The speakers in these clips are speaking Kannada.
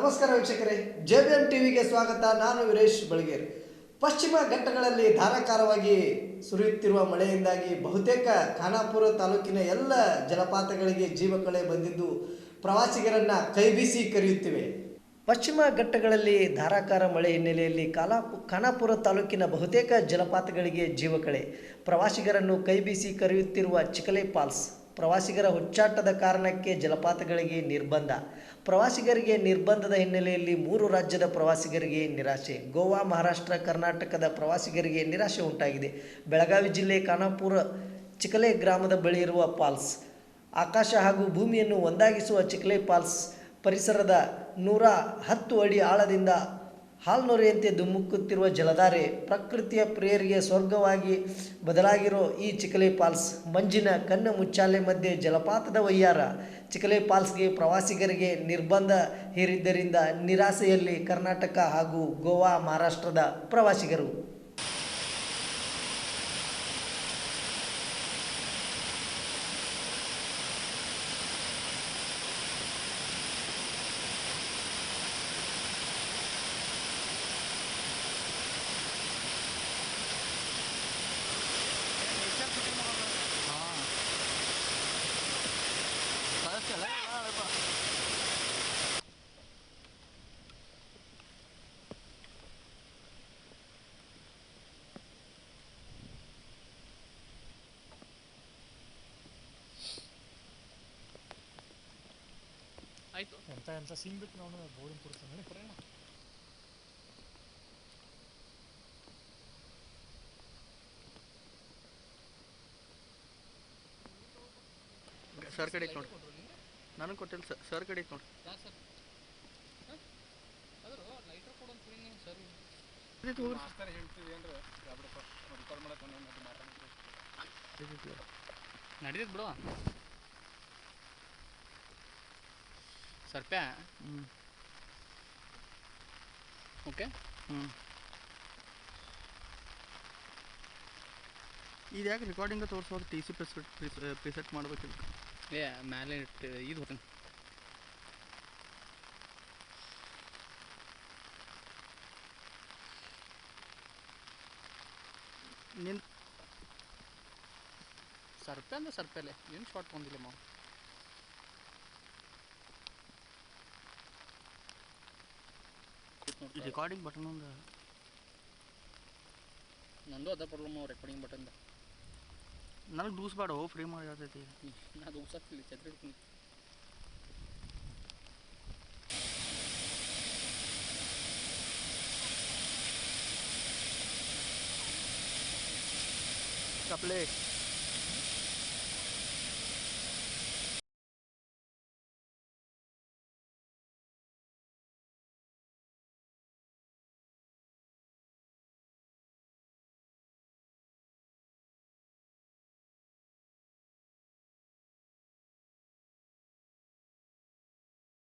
ನಮಸ್ಕಾರ ವೀಕ್ಷಕರೇ ಜೆ ಬಿ ಎಂ ಟಿವಿಗೆ ಸ್ವಾಗತ. ನಾನು ವೀರೇಶ್ ಬಳಗೇರ್. ಪಶ್ಚಿಮ ಘಟ್ಟಗಳಲ್ಲಿ ಧಾರಾಕಾರವಾಗಿ ಸುರಿಯುತ್ತಿರುವ ಮಳೆಯಿಂದಾಗಿ ಬಹುತೇಕ ಖಾನಾಪುರ ತಾಲೂಕಿನ ಎಲ್ಲ ಜಲಪಾತಗಳಿಗೆ ಜೀವಕಳೆ ಬಂದಿದ್ದು ಪ್ರವಾಸಿಗರನ್ನ ಕೈಬೀಸಿ ಕರೆಯುತ್ತಿವೆ. ಪಶ್ಚಿಮ ಘಟ್ಟಗಳಲ್ಲಿ ಧಾರಾಕಾರ ಮಳೆ ಹಿನ್ನೆಲೆಯಲ್ಲಿ ಕಾಲಾಪು ಖಾನಾಪುರ ತಾಲೂಕಿನ ಬಹುತೇಕ ಜಲಪಾತಗಳಿಗೆ ಜೀವಕಳೆ ಪ್ರವಾಸಿಗರನ್ನು ಕೈಬೀಸಿ ಕರೆಯುತ್ತಿರುವ ಚಿಕಲೆ ಫಾಲ್ಸ್. ಪ್ರವಾಸಿಗರ ಹುಚ್ಚಾಟದ ಕಾರಣಕ್ಕೆ ಜಲಪಾತಗಳಿಗೆ ನಿರ್ಬಂಧ. ಪ್ರವಾಸಿಗರಿಗೆ ನಿರ್ಬಂಧದ ಹಿನ್ನೆಲೆಯಲ್ಲಿ ಮೂರು ರಾಜ್ಯದ ಪ್ರವಾಸಿಗರಿಗೆ ನಿರಾಶೆ. ಗೋವಾ, ಮಹಾರಾಷ್ಟ್ರ, ಕರ್ನಾಟಕದ ಪ್ರವಾಸಿಗರಿಗೆ ನಿರಾಶೆ ಉಂಟಾಗಿದೆ. ಬೆಳಗಾವಿ ಜಿಲ್ಲೆ ಖಾನಾಪುರ ಚಿಕಲೆ ಗ್ರಾಮದ ಬಳಿ ಇರುವ ಪಾಲ್ಸ್ ಆಕಾಶ ಹಾಗೂ ಭೂಮಿಯನ್ನು ಒಂದಾಗಿಸುವ ಚಿಕಲೆ ಪಾಲ್ಸ್ ಪರಿಸರದ ನೂರ ಹತ್ತು ಅಡಿ ಆಳದಿಂದ ಹಾಲ್ನೊರೆಯಂತೆ ಧುಮ್ಮುಕ್ಕುತ್ತಿರುವ ಜಲಧಾರೆ ಪ್ರಕೃತಿಯ ಪ್ರೇರಿಗೆ ಸ್ವರ್ಗವಾಗಿ ಬದಲಾಗಿರೋ ಈ ಚಿಕಲೆ ಫಾಲ್ಸ್, ಮಂಜಿನ ಕಣ್ಣು ಮುಚ್ಚಾಲೆ ಮಧ್ಯೆ ಜಲಪಾತದ ವಯ್ಯಾರ. ಚಿಕಲೆ ಫಾಲ್ಸ್ಗೆ ಪ್ರವಾಸಿಗರಿಗೆ ನಿರ್ಬಂಧ ಹೇರಿದ್ದರಿಂದ ನಿರಾಸೆಯಲ್ಲಿ ಕರ್ನಾಟಕ ಹಾಗೂ ಗೋವಾ ಮಹಾರಾಷ್ಟ್ರದ ಪ್ರವಾಸಿಗರು. ಆಯ್ತು ಎಂತ ಎಂತ ಸೀನ್ ಬಿಟ್ಟು ನಾನು ಬೋರ್ಡ್ ಕೊಡ್ತೇನೆ ನೋಡಿ ಪ್ರಯಾಣ ಸರ್ ಕಡೆ ನೋಡಿ ನನಗೆ ಕೊಟ್ಟಿಲ್ಲ ಸರ್ ಸರ್ ಕಡೆ ನೋಡಿ ಯಾ ಸರ್ ಸರ್ಪ್ಯಾ? ಓಕೆ. ಹ್ಞೂ ಇದು ಯಾಕೆ ರೆಕಾರ್ಡಿಂಗ್ ತೋರಿಸೋದು ಟಿ ಸಿ ಪ್ರೆಸ್ ಪ್ರಿಸೆಟ್ ಮಾಡ್ಬೇಕಿಲ್ಲ ಏ ಮೇಲೆ ಇಟ್ಟು ಇದು ಹೋಗ್ತೀನಿ. ನಿನ್ ಸರ್ಪೆ ಅಂದ್ರೆ ಸರ್ಪೆಲೆ ಏನು ಶಾರ್ಟ್ ಬಂದಿಲ್ಲ ಮಾವು? ರೆಕಾರ್ಡಿಂಗ್ ಬಟನ್ ಒಂದು. ನಂದು ಅದ ಪ್ರಾಬ್ಲಮ್ ರೆಕಾರ್ಡಿಂಗ್ ಬಟನ್ ನನಗೆ ದೂಸ್ಬೇಡ ಓ ಫ್ರೀ ಮಾಡಿ ಹೇಳ್ತೈತಿ ನಾ ಅದು ಉಸಾಕ್ತಿಲ್ಲ ಛತ್ರಿ ಹಿಡ್ತೀನಿ ಕಪ್ಲೆ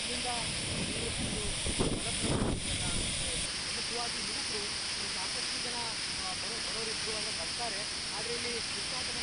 ಇಲ್ಲಿಂದ ಮುಖ್ಯವಾಗಿ ಯುವಕರು ಸಾಕಷ್ಟು ಜನ ಬರೋ ಬರೋರಿದ್ರು ಅಂತ ಬರ್ತಾರೆ. ಆದರೆ ಇಲ್ಲಿ ಉತ್ಪಾದನೆ